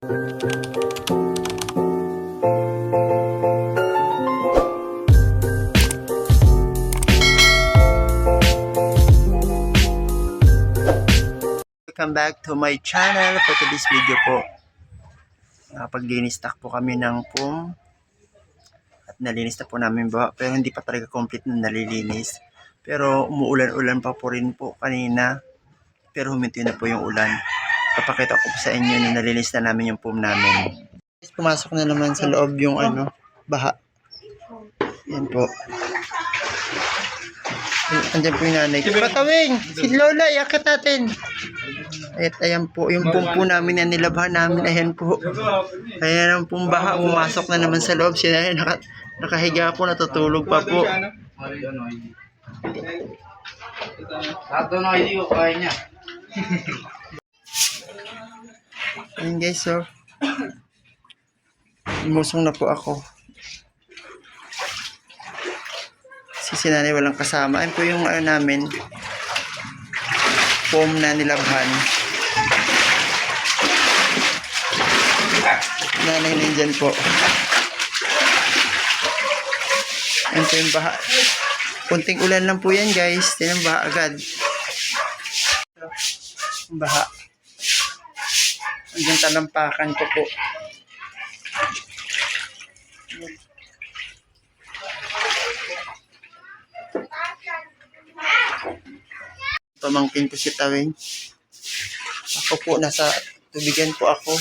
Welcome back to my channel. For today's video po, nakapag-linis po kami ng pum at nalinis na po namin ba pero hindi pa talaga complete na nalilinis. Pero umuulan-ulan pa po rin po kanina pero huminto na po yung ulan. Kapakita ko po sa inyo na nalinis na namin yung pum namin. Pumasok na naman sa loob yung ano, baha. Yan po. Andiyan po yung nanay. Patawing! Si Lola, yakit natin! At ayan po, yung pumpo namin na nilabhan namin, ayan po. Ayan ang pumbaha, pumasok na naman sa loob. Siya naka, nakahiga po, natutulog pa po. Doon ay hindi ko kaya niya. Ayan guys, so. Umusong na po ako. Si sinanay walang kasama. Ayan po yung ano namin, foam na nilabhan. Nanay nandyan po. Ayan po yung baha. Kunting ulan lang po yan guys. Yan ang baha agad. Baha. Hanggang talampakan ko po. Pamangkin ko si Tawing. Ako po, nasa tubigan po ako.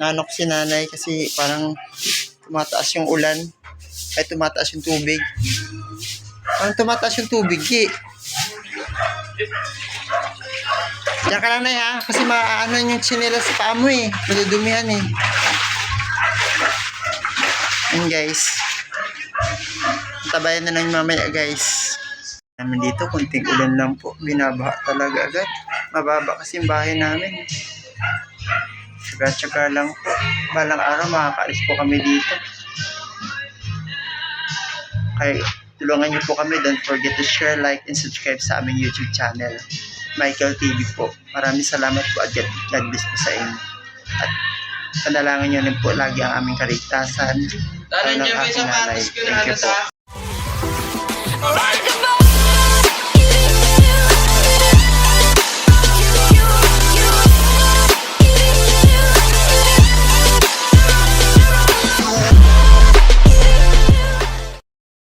Nanok si nanay kasi parang tumataas yung ulan. Ay, tumataas yung tubig. Parang tumataas yung tubig, Gi. Diyan ka lang na ha, kasi maaano yung chinelas sa paa mo eh. Madudumihan eh. Yan guys. Tabayan na lang mamaya guys. Namin dito, kunting ulan lang po. Binabaha talaga agad. Mababa kasi yung bahay namin. Tsaga-tsaga lang po. Balang araw makakaalis po kami dito. Kaya tulungan niyo po kami. Don't forget to share, like, and subscribe sa aming YouTube channel. Michael TV po. Maraming salamat po at God bless po sa inyo. At panalangin nyo rin po lagi ang aming kaligtasan. Dalo ng aking nanay. Thank you po. Alright!